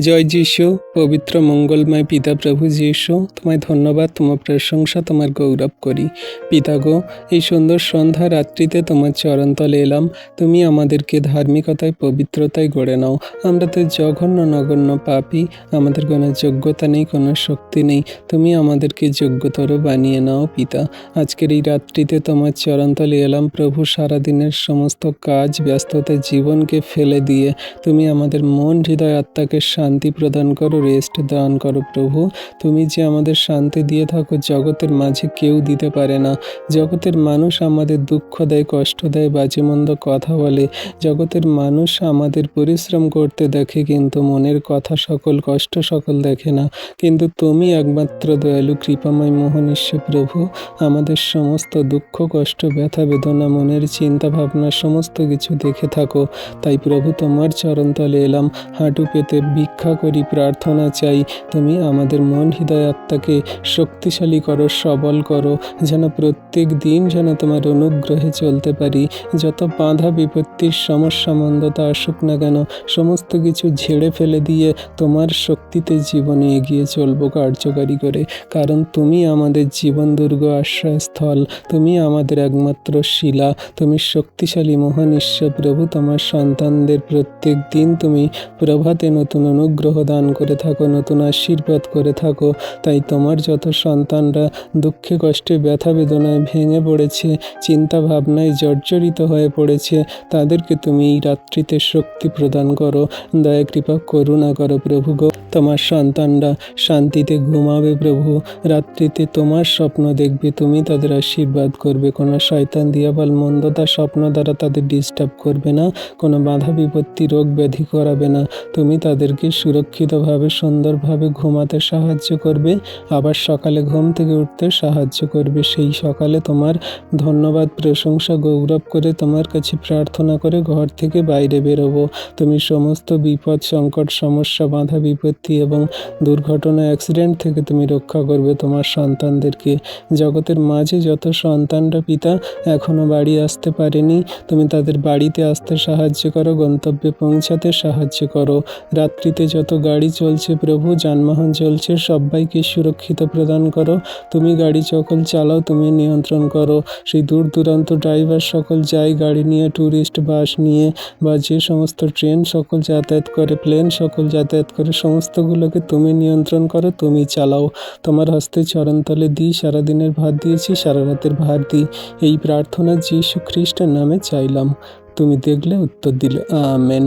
জয় যিশু, পবিত্র মঙ্গলময় পিতা প্রভু যিশু, তোমায় ধন্যবাদ, তোমার প্রশংসা, তোমার গৌরব করি। পিতা গো, এই সুন্দর সন্ধ্যা রাত্রিতে তোমার চরণতলে এলাম। তুমি আমাদেরকে ধার্মিকতায়, পবিত্রতায় গড়ে নাও। আমরা তো জঘন্য নগণ্য পাপি, আমাদের কোনো যোগ্যতা নেই, কোনো শক্তি নেই। তুমি আমাদেরকে যোগ্যতর বানিয়ে নাও, পিতা। আজকের এই রাত্রিতে তোমার চরণতলে এলাম। প্রভু সারাদিনের সমস্ত কাজ, ব্যস্ততা, জীবনকে ফেলে দিয়ে তুমি আমাদের মন, হৃদয়, আত্মাকে শান্তি প্রদান করো রেস্ট দান করো প্রভু। তুমি যে আমাদের শান্তি দিয়ে থাকো, জগতের মাঝে কেউ দিতে পারে না। জগতের মানুষ আমাদের দুঃখ দেয়, কষ্ট দেয় বাজে মন্দ কথা বলে। জগতের মানুষ আমাদের পরিশ্রম করতে দেখে, কিন্তু মনের কথা সকল, কষ্ট সকল দেখে না। কিন্তু তুমি একমাত্র দয়ালু, কৃপাময় মোহনীশ্ব প্রভু। আমাদের সমস্ত দুঃখ, কষ্ট, ব্যথা, বেদনা, মনের চিন্তা ভাবনা, সমস্ত কিছু দেখে থাকো। তাই প্রভু, তোমার চরণতলে এলাম। হাঁটু পেতে ভিক্ষা করি, প্রার্থনা চাই। তুমি আমাদের মন হৃদয় আত্মাকে শক্তিশালী করো, সবল করো, যেন প্রত্যেক দিন যেন তোমার অনুগ্রহে চলতে পারি। যত বাধা বিপত্তির সমস্যা, মন্দতা আসুক না কেন, সমস্ত কিছু ঝেড়ে ফেলে দিয়ে তোমার শক্তিতে জীবনে এগিয়ে চলবো কার্যকারী করে। কারণ তুমি আমাদের জীবন দুর্গ আশ্রয়স্থল, তুমি আমাদের একমাত্র শিলা, তুমি শক্তিশালী মহান ঈশ্বর প্রভু, তোমার সন্তানদের প্রত্যেক দিন তুমি প্রভাতে নতুন অনুগ্রহ দান করে থাকো, নতুন আশীর্বাদ করে থাকো। তাই তোমার যত সন্তানরা দুঃখে, কষ্টে, ব্যথা, বেদনায় ভেঙে পড়েছে চিন্তা ভাবনায় জর্জরিত হয়ে পড়েছে, তাদেরকে তুমি এই রাত্রিতে শক্তি প্রদান করো। দয়া, কৃপা, করুণা করো প্রভু গো। তোমার সন্তানরা শান্তিতে ঘুমাবে প্রভু। রাত্রিতে তোমার স্বপ্ন দেখবে, তুমি তাদের আশীর্বাদ করবে। কোনো শয়তান, দিয়াবল, মন্দতা, স্বপ্ন দ্বারা তাদের ডিস্টার্ব করবে না। কোনো বাধা, বিপত্তি, রোগ ব্যাধি করাবে না। তুমি তাদেরকে সুরক্ষিতভাবে, সুন্দরভাবে ঘুমাতে সাহায্য করবে। আবার সকালে ঘুম থেকে উঠতে সাহায্য করবে। সেই সকালে তোমার ধন্যবাদ, প্রশংসা, গৌরব করে তোমার কাছে প্রার্থনা করে ঘর থেকে বাইরে বেরোবো। তুমি সমস্ত বিপদ, সংকট, সমস্যা, বাধা, বিপত্তি এবং দুর্ঘটনা অ্যাক্সিডেন্ট থেকে তুমি রক্ষা করবে তোমার সন্তানদেরকে। জগতের মাঝে যত সন্তানরা পিতা এখনও বাড়ি আসতে পারেনি, তুমি তাদের বাড়িতে আসতে সাহায্য করো, গন্তব্যে পৌঁছাতে সাহায্য করো। রাত্রিতে যত গাড়ি চলছে, প্রভু যানবাহন চলছে, সবাইকে সুরক্ষিত প্রদান করো। তুমি গাড়ি সকল চালাও, তুমি নিয়ন্ত্রণ করো। সেই দূর দূরান্ত ড্রাইভার সকল যায়, গাড়ি নিয়ে ট্যুরিস্ট বাস নিয়ে বা যে সমস্ত ট্রেন সকল যাতায়াত করে প্লেন সকল যাতায়াত করে সমস্তগুলোকে তুমি নিয়ন্ত্রণ করো, তুমি চালাও। তোমার হস্তে চরণতলে দিই, সারাদিনের ভাত দিয়েছি সারা রাতের ভাত দিই। এই প্রার্থনা যীশু খ্রিস্টের নামে চাইলাম। তুমি দেখলে উত্তর দিলে, আমেন।